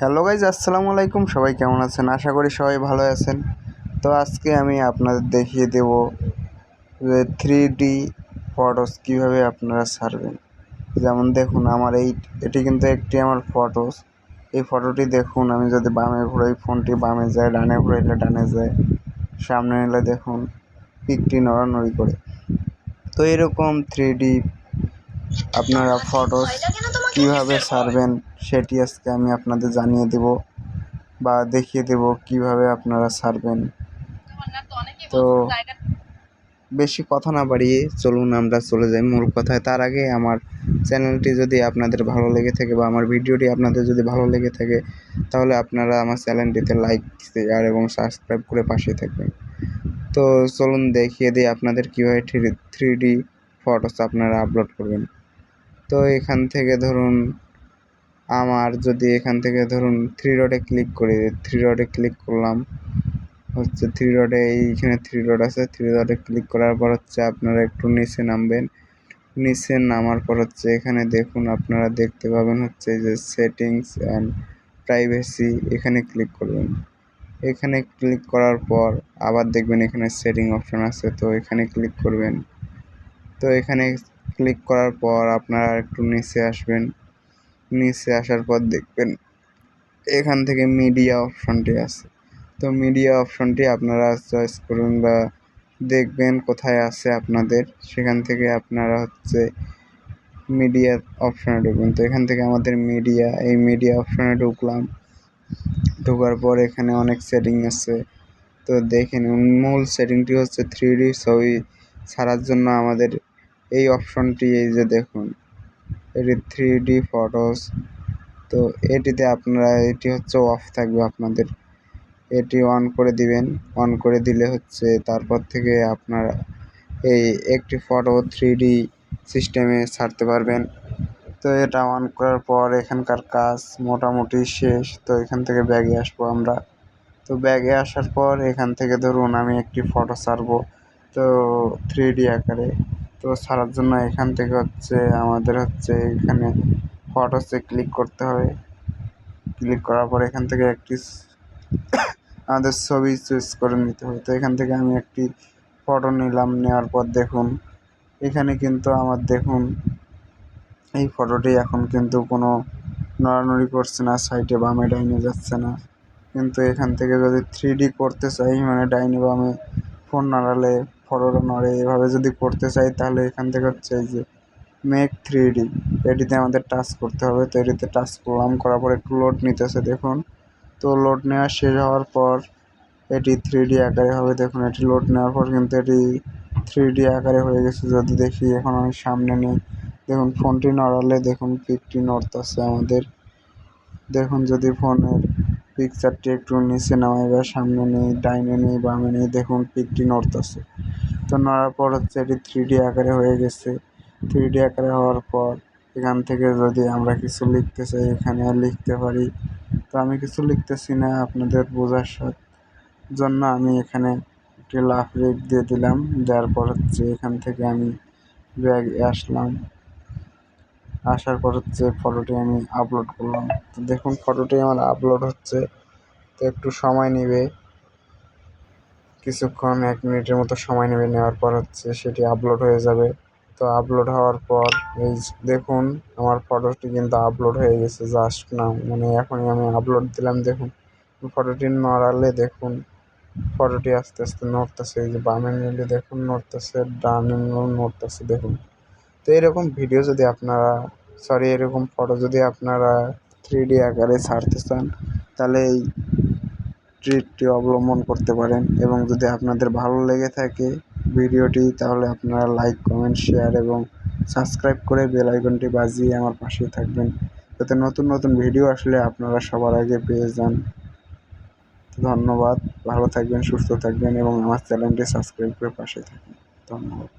Hello guys, আসসালামু আলাইকুম। সবাই কেমন আছেন? আশা করি সবাই ভালো আছেন। তো আজকে আমি আপনাদের দেখিয়ে দেব যে থ্রি ডি ফটোস কীভাবে আপনারা ছাড়বেন। যেমন দেখুন, আমার এই, এটি কিন্তু একটি আমার ফটোস এই ফটোটি দেখুন, আমি যদি বামে ঘুরাই, ফোনটি বামে যায়, ডানে ঘুরাইলে ডানে যায়। সামনে নিলে দেখুন, পিকটি নড়ানড়ি করে। তো এরকম থ্রি ডি আপনারা ফটোস কীভাবে ছাড়বেন সেটি আজকে আমি আপনাদের জানিয়ে দেব বা দেখিয়ে দেব কীভাবে আপনারা ছাড়বেন তো বেশি কথা না বাড়িয়ে চলুন আমরা চলে যাই মূল কথায়। তার আগে আমার চ্যানেলটি যদি আপনাদের ভালো লেগে থাকে বা আমার ভিডিওটি আপনাদের যদি ভালো লেগে থাকে, তাহলে আপনারা আমার চ্যানেলটিতে লাইক, শেয়ার এবং সাবস্ক্রাইব করে পাশে থাকবেন। তো চলুন দেখিয়ে দিই আপনাদের কীভাবে থ্রি ডি ফটোস আপনারা আপলোড করবেন। তো এখান থেকে ধরুন, আমার যদি এখান থেকে ধরুন থ্রি ডটে ক্লিক করি থ্রি ডটে ক্লিক করলাম, হচ্ছে থ্রি ডটে এইখানে থ্রি ডট আছে থ্রি ডটে ক্লিক করার পর হচ্ছে আপনারা একটু নিচে নামবেন। নিচে নামার পর হচ্ছে এখানে দেখুন, আপনারা দেখতে পাবেন হচ্ছে যে সেটিংস অ্যান্ড প্রাইভেসি এখানে ক্লিক করবেন। এখানে ক্লিক করার পর আবার দেখবেন এখানে সেটিং অপশন আছে, তো এখানে ক্লিক করবেন। তো এখানে ক্লিক করার পর আপনারা একটু নিচে আসবেন। নিচে আসার পর দেখবেন এখান থেকে মিডিয়া অপশনটি আছে। তো মিডিয়া অপশনটি আপনারা চয়েস করুন বা দেখবেন কোথায় আছে আপনাদের। সেখান থেকে আপনারা হচ্ছে মিডিয়া অপশনে ঢুকবেন তো এখান থেকে আমাদের মিডিয়া এই মিডিয়া অপশনে ঢুকলাম। ঢোকার পর এখানে অনেক সেটিং আছে। তো দেখে নিন, মূল সেটিংটি হচ্ছে থ্রি ডি ছবি ছাড়ার জন্য আমাদের এই অপশনটি এই যে দেখুন, এটি থ্রি ডি ফটোস তো এটিতে আপনারা, এটি হচ্ছে অফ থাকবে আপনাদের। এটি অন করে দিবেন অন করে দিলে হচ্ছে তারপর থেকে আপনারা এই একটি ফটো থ্রি ডি সিস্টেমে ছাড়তে পারবেন। তো এটা অন করার পর এখানকার কাজ মোটামুটি শেষ, তো এখান থেকে ব্যাগে আসব আমরা। তো ব্যাগে আসার পর এখান থেকে ধরুন আমি একটি ফটো ছাড়বো, তো থ্রি ডি আকারে। তো সারার জন্য এখান থেকে হচ্ছে আমাদের হচ্ছে এখানে ফটোসে ক্লিক করতে হবে। ক্লিক করার পর এখান থেকে একটি আমাদের ছবি চুজ করে নিতে হবে। তো এখান থেকে আমি একটি ফটো নিলাম, নেওয়ার পর দেখুন, এখানে কিন্তু আমার দেখুন, এই ফটোটি এখন কিন্তু কোনো নড়ানড়ি করছে না সাইডে বামে ডাইনে যাচ্ছে না। কিন্তু এখান থেকে যদি থ্রি করতে চাই মানে ডাইনে বামে ফোন নাড়ালে ফটোটা নড়ে এভাবে যদি করতে চাই, তাহলে এখান থেকে হচ্ছে এই যে মেক থ্রি ডি এটিতে আমাদের টাচ করতে হবে। তো এটিতে টাচ করলাম, করার পর একটু লোড নিতেছে, দেখুন। তো লোড নেওয়া শেষ হওয়ার পর এটি থ্রি ডি আকারে হবে। দেখুন, এটি লোড নেওয়ার পর কিন্তু এটি থ্রি ডি আকারে হয়ে গেছে। যদি দেখি, এখন আমি সামনে নেই। দেখুন ফোনটি নড়ালে দেখুন পিকটি নড়তেছে আমাদের। দেখুন, যদি ফোনের পিকচারটি একটু নিচে নামাই, বা সামনে নেই, ডাইনে নেই, বামে নেই, দেখুন পিকটি নড়তেছে। তো নড়ার পর হচ্ছে এটি থ্রি ডি আকারে হয়ে গেছে। থ্রি ডি আকারে হওয়ার পর এখান থেকে যদি আমরা কিছু লিখতে চাই, এখানে লিখতে পারি। তো আমি কিছু লিখতেছি না, আপনাদের বোঝার জন্য আমি এখানে একটি লাফ রেক দিয়ে দিলাম। দেওয়ার পর হচ্ছে এখান থেকে আমি ব্যাগ আসলাম। আসার পর হচ্ছে ফটোটি আমি আপলোড করলাম। তো দেখুন ফটোটি আমার আপলোড হচ্ছে। তো একটু সময় নেবে। কিছুক্ষণ এক মিনিটের মতো সময় নেবে, নেওয়ার পর হচ্ছে সেটি আপলোড হয়ে যাবে। তো আপলোড হওয়ার পর এই দেখুন, আমার ফটোটি কিন্তু আপলোড হয়ে গেছে জাস্ট না মানে এখনই আমি আপলোড দিলাম, দেখুন। ফটোটি নড়ালে দেখুন ফটোটি আস্তে আস্তে নড়তেছে, এই যে বামে নিলে দেখুন নড়তেছে, ডানে নড়তেছে, দেখুন। তো এরকম ভিডিও যদি আপনারা সরি এরকম ফটো যদি আপনারা থ্রি ডি আকারে ছাড়তে চান, তাহলে এই ট্রিকটি অবলম্বন করতে পারেন এবং যদি আপনাদের ভালো লেগে থাকে ভিডিওটি, তাহলে আপনারা লাইক, কমেন্ট, শেয়ার এবং সাবস্ক্রাইব করে বেল আইকনটি বাজিয়ে আমার পাশে থাকবেন। যাতে নতুন নতুন ভিডিও আসলে আপনারা সবার আগে পেয়ে যান। ধন্যবাদ, ভালো থাকবেন, সুস্থ থাকবেন এবং আমার চ্যানেলটি সাবস্ক্রাইব করে পাশে থাকবেন। ধন্যবাদ।